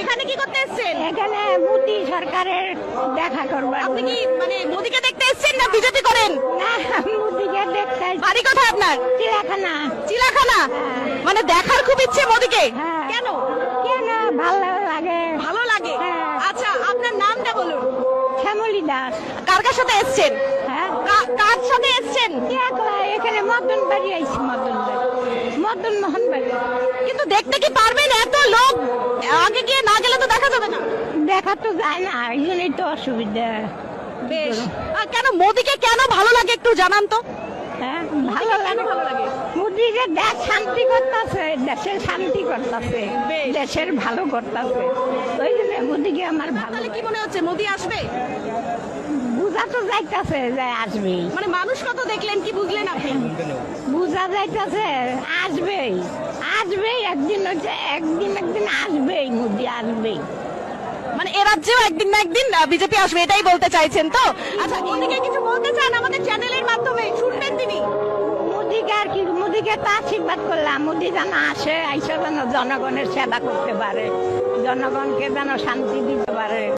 এখানে কি করতে এসেছেন? এখানে মোদি সরকারের দেখা করবার আপনি কি মানে মোদিকে দেখতে এসেছেন না বিজেপি করেন? না মোদিকে দেখতে বাড়ি কোথায় আপনার? চিড়াখানা চিলাখানা মানে দেখার খুব ইচ্ছে মোদিকে? হ্যাঁ। কেন? কেন? ভালো লাগে। ভালো লাগে? হ্যাঁ। আচ্ছা আপনার নামটা বলুন। শ্যামলী দাস। কার কার সাথে এসেছেন? হ্যাঁ। কার সাথে এসেছেন? এখানে মদন বাড়ি আইছি মদন বাড়ি মদন মোহন বাড়ি কিন্তু দেখতে কি পারবেন? এত লোক আগে গিয়ে না গেলে তো দেখা যাবে না দেখা তো যায় না এই জন্যই তো অসুবিধা। বেশ। কেন মোদিকে কেন ভালো লাগে একটু জানান তো? হ্যাঁ ভালো লাগে। ভালো লাগে? মোদি যে দেশ শান্তি করতেছে দেশের শান্তি করতেছে বেশ। দেশের ভালো করতেছে। ওই জন্য মোদিকে আমার ভালো তাহলে কি লাগে। মনে হচ্ছে মোদি আসবে? বুঝা তো যাইতেছে যে আসবে মানে মানুষ কত দেখলেন কি বুঝলেন আপনি? বুঝা যাইতেছে আসবেই। আসবেই একদিন হচ্ছে একদিন একদিন আসবেই মোদি আসবেই। মানে এ রাজ্যেও একদিন না একদিন বিজেপি আসবে এটাই বলতে চাইছেন তো? আচ্ছা ওদিকে কিছু বলতে চান আমাদের চ্যানেলের মাধ্যমে শুনবেন তিনি। মোদিকে আর কি মোদিকে তো আশীর্বাদ করলাম। মোদি যেন আসে আইসা যেন জনগণের সেবা করতে পারে। জনগণকে যেন শান্তি দিতে পারে।